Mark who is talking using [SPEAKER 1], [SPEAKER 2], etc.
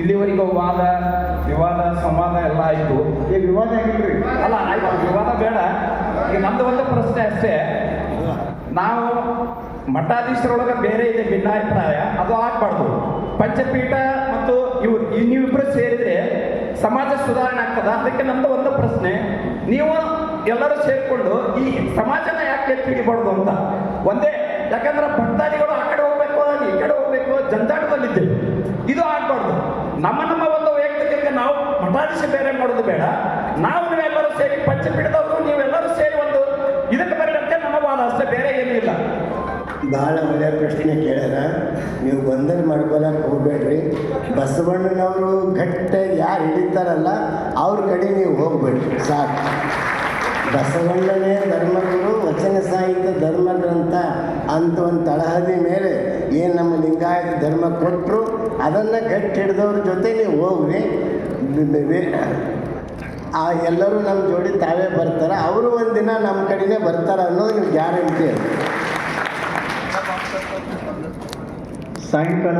[SPEAKER 1] ಇಲ್ಲಿವರೆಗೂ ವಾದ, ವಿವಾದ, ಸಂವಾದ ಎಲ್ಲ ಆಯಿತು.
[SPEAKER 2] ಈ ವಿವಾದ ಆಗಿಲ್ರಿ
[SPEAKER 1] ಅಲ್ಲ, ಆಯ್ತು, ವಿವಾದ ಬೇಡ. ಈಗ ನಮ್ದು ಒಂದು ಪ್ರಶ್ನೆ ಅಷ್ಟೇ. ನಾವು ಮಠಾಧೀಶರೊಳಗೆ ಬೇರೆ ಇದೆ ಭಿನ್ನಾಭಿಪ್ರಾಯ, ಅದು ಆಗ್ಬಾರ್ದು. ಪಂಚಪೀಠ ಮತ್ತು ಇವ್ರು ನೀವಿಬ್ಬರು ಸೇರಿದ್ರೆ ಸಮಾಜ ಸುಧಾರಣೆ ಆಗ್ತದ? ಅದಕ್ಕೆ ನಮ್ದು ಒಂದು ಪ್ರಶ್ನೆ. ನೀವು ಎಲ್ಲರೂ ಸೇರಿಕೊಂಡು ಈ ಸಮಾಜನ ಯಾಕೆ ತಿಳಿಬಾರ್ದು ಅಂತ? ಒಂದೇ, ಯಾಕಂದ್ರೆ ಭಕ್ತಾದಿಗಳು ಆ ಕಡೆ ಹೋಗ್ಬೇಕು ಈ ಕಡೆ ಹೋಗ್ಬೇಕು ಜಂಜಾಟದಲ್ಲಿದ್ದೇವೆ ಇದು ಆಗ್ಬಾರ್ದು ನಮ್ಮ ನಮ್ಮ ಒಂದು ವೈಯಕ್ತಿಕ ನಾವು ಮಠಾಧೀಶ ಬೇರೆ ಮಾಡೋದು ಬೇಡ. ನಾವು ನೀವೆಲ್ಲರೂ ಸೇರಿ ಪಂಚಪೀಠದವರು ನೀವೆಲ್ಲರೂ ಸೇರಿ ಒಂದು ಇದಕ್ಕೆ ಬರಲಿಕ್ಕೆ ನಮ್ಮ ವಾದ ಅಷ್ಟೇ, ಬೇರೆ ಏನೂ ಇಲ್ಲ
[SPEAKER 3] ಭಾಳ ಒಳ್ಳೆಯ ಪ್ರಶ್ನೆ ಕೇಳ್ಯಾರ. ನೀವು ಗೊಂದಲ ಮಾಡ್ಕೊಳಕ್ಕೆ ಹೋಗ್ಬೇಡ್ರಿ. ಬಸವಣ್ಣನವರು ಘಟ್ಟ ಯಾರು ಹಿಡಿತಾರಲ್ಲ, ಅವ್ರ ಕಡೆ ನೀವು ಹೋಗ್ಬೇಡ್ರಿ. ಸಾಕು. ಬಸವಣ್ಣನೇ ಧರ್ಮಗುರು, ವಚನ ಸಾಹಿತ್ಯ ಧರ್ಮ ಗ್ರಂಥ ಅಂತ ಒಂದು ತಳಹದಿ ಮೇಲೆ ಏನು ನಮ್ಮ ಲಿಂಗಾಯತ ಧರ್ಮ ಕೊಟ್ಟರು ಅದನ್ನು ಗಟ್ಟಿ ಹಿಡಿದವ್ರ ಜೊತೆ ನೀವು ಹೋಗ್ರಿ. ಆ ಎಲ್ಲರೂ ನಮ್ಮ ಜೋಡಿ ತಾವೇ ಬರ್ತಾರೆ. ಅವರು ಒಂದಿನ ನಮ್ಮ ಕಡೆಗೆ ಬರ್ತಾರೆ ಅನ್ನೋದು ನೀವು ಗ್ಯಾರಂಟಿ.
[SPEAKER 2] ಸಾಯಂಕಾಲ